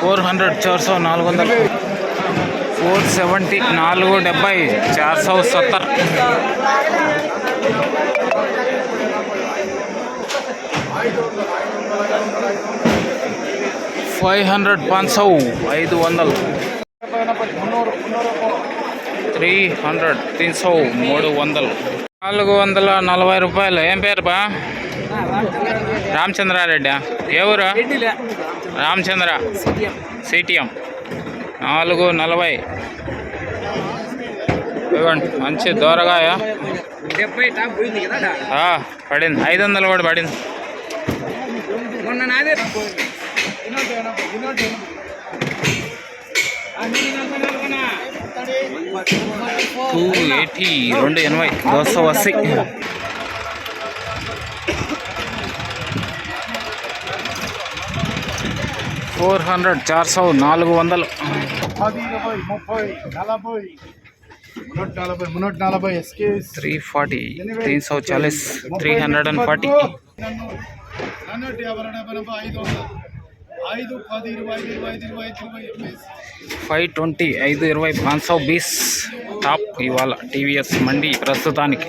Four hundred చార్ so నాలుగు వందలు. Four seventy నాలుగు డెబ్బై చార్సో సత్తర్. ఫైవ్ హండ్రెడ్ పాంచ్ సౌ ఐదు వందలు. త్రీ హండ్రెడ్ తీన్ సౌ మూడు వందలు. నాలుగు వందల నలభై రూపాయలు. ఏం పేరు బా? రామచంద్రారెడ్డి ఏ ఊరు? రామచంద్ర. సిటిఎం నాలుగు నలభై. ఇవ్వండి మంచి దోరగాయ పడింది. ఐదు వందలు కూడా పడింది. టూ ఎయిటీ రెండు ఎనభై. దోశ వసి. ఫోర్ హండ్రెడ్ చార్ సౌ నాలుగు వందలు పది ఇరవై ముప్పై నలభై త్రీ ఫార్టీ తీన్ సౌ Chalisa three hundred and forty five twenty ఐదు ఇరవై పాంచ్ సౌ బీస్ టాప్ ఇవాళ టీవీఎస్ మండి ప్రస్తుతానికి